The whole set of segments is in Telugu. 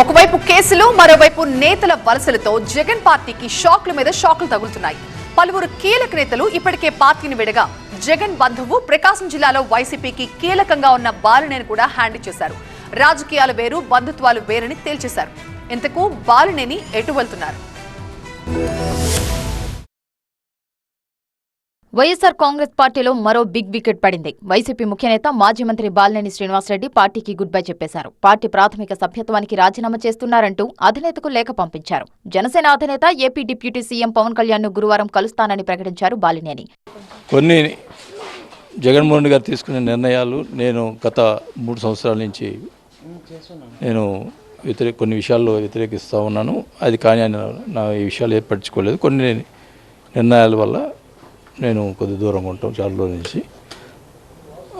ఒకవైపు కేసులు మరోవైపు నేతల వలసలతో జగన్ పార్టీకి షాక్ల మీద షాక్లు తగులుతున్నాయి. పలువురు కీలక నేతలు ఇప్పటికే పార్టీని విడగా జగన్ బంధువు ప్రకాశం జిల్లాలో వైసీపీకి కీలకంగా ఉన్న బాలినేని కూడా హ్యాండ్ చేశారు. రాజకీయాలు వేరు బంధుత్వాలు వేరని తేల్చేశారు. ఇంతకు బాలినేని ఎటు వెళ్తున్నారు? వైఎస్సార్ కాంగ్రెస్ పార్టీలో మరో బిగ్ వికెట్ పడింది. వైసీపీ ముఖ్యనేత మాజీ మంత్రి బాలినేని శ్రీనివాసరెడ్డి పార్టీకి గుడ్ బై చెప్పేశారు. పార్టీ ప్రాథమిక సభ్యత్వానికి రాజీనామా చేస్తున్నారంటూ అధినేతకు లేఖ పంపించారు. జనసేన అధినేత ఏపీ డిప్యూటీ సీఎం పవన్ కళ్యాణ్ను గురువారం కలుస్తానని ప్రకటించారు బాలినేని. కొన్ని జగన్మోహన్ రెడ్డి గారు తీసుకునే నిర్ణయాలు నేను గత మూడు సంవత్సరాల నుంచి నేను వ్యతిరేక కొన్ని విషయాల్లో వ్యతిరేకిస్తూ ఉన్నాను. అది కానీ నా ఈ విషయాలు ఏర్పరచుకోలేదు. కొన్ని నిర్ణయాల వల్ల నేను కొద్ది దూరంగా ఉంటాం చాలా నుంచి.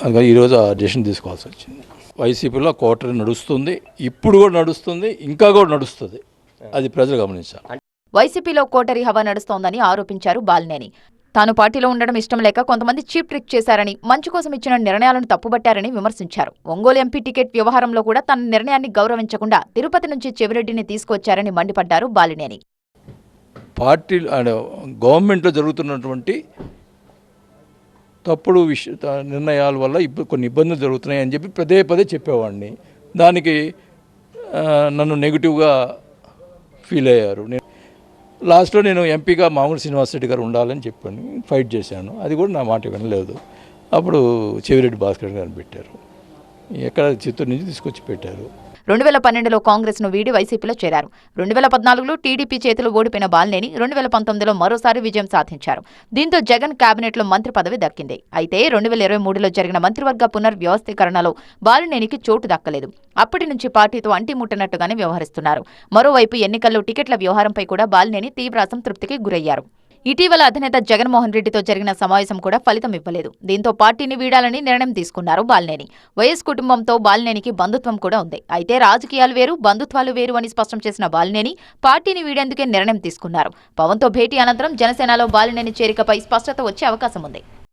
అందుకని ఈరోజు ఆ డెసిషన్ తీసుకోవాల్సి వచ్చింది. వైసీపీలో కోటరీ నడుస్తుంది ఇప్పుడు కూడా నడుస్తుంది ఇంకా కూడా నడుస్తుంది. అది ప్రజలు గమనించాలి. వైసీపీలో కోటరీ హవా నడుస్తోందని ఆరోపించారు బాలినేని. తాను పార్టీలో ఉండడం ఇష్టం లేక కొంతమంది చీప్ ట్రిక్ చేశారని మంచి కోసం ఇచ్చిన నిర్ణయాలను తప్పుబట్టారని విమర్శించారు. ఒంగోలు ఎంపీ టికెట్ వ్యవహారంలో కూడా తన నిర్ణయాన్ని గౌరవించకుండా తిరుపతి నుంచి చెవిరెడ్డిని తీసుకొచ్చారని మండిపడ్డారు బాలినేని. పార్టీ గవర్నమెంట్లో జరుగుతున్నటువంటి తప్పుడు విష త- నిర్ణయాల వల్ల కొన్ని ఇబ్బందులు జరుగుతున్నాయి అని చెప్పి పదే పదే చెప్పేవాడిని. దానికి నన్ను నెగిటివ్గా ఫీల్ అయ్యారు. నేను లాస్ట్లో నేను ఎంపీగా మామూలు శ్రీనివాస్ రెడ్డి గారు ఉండాలని చెప్పాను. ఫైట్ చేశాను. అది కూడా నా మాట వినలేదు. అప్పుడు చెవిరెడ్డి భాస్కర్ గారిని పెట్టారు. ఎక్కడ చిత్తూరు నుంచి తీసుకొచ్చి పెట్టారు. రెండు వేల పన్నెండులో కాంగ్రెస్ను వీడి వైసీపీలో చేరారు. రెండు వేల పద్నాలుగులో టీడీపీ చేతిలో ఓడిపోయిన బాలినేని రెండు వేల పంతొమ్మిదిలో మరోసారి విజయం సాధించారు. దీంతో జగన్ కేబినెట్లో మంత్రి పదవి దక్కింది. అయితే రెండు వేల ఇరవై మూడులో జరిగిన మంత్రివర్గ పునర్వ్యవస్థీకరణలో బాలినేనికి చోటు దక్కలేదు. అప్పటి నుంచి పార్టీతో అంటిముట్టనట్టుగానే వ్యవహరిస్తున్నారు. మరోవైపు ఎన్నికల్లో టికెట్ల వ్యవహారంపై కూడా బాలినేని తీవ్ర అసంతృప్తికి గురయ్యారు. ఇటీవల అధినేత జగన్మోహన్ రెడ్డితో జరిగిన సమావేశం కూడా ఫలితం ఇవ్వలేదు. దీంతో పార్టీని వీడాలని నిర్ణయం తీసుకున్నారు బాలినేని. వైఎస్ కుటుంబంతో బాలినేనికి బంధుత్వం కూడా ఉంది. అయితే రాజకీయాలు వేరు బంధుత్వాలు వేరు అని స్పష్టం చేసిన బాలినేని పార్టీని వీడేందుకే నిర్ణయం తీసుకున్నారు. పవన్తో భేటీ అనంతరం జనసేనలో బాలినేని చేరికపై స్పష్టత వచ్చే అవకాశం ఉంది.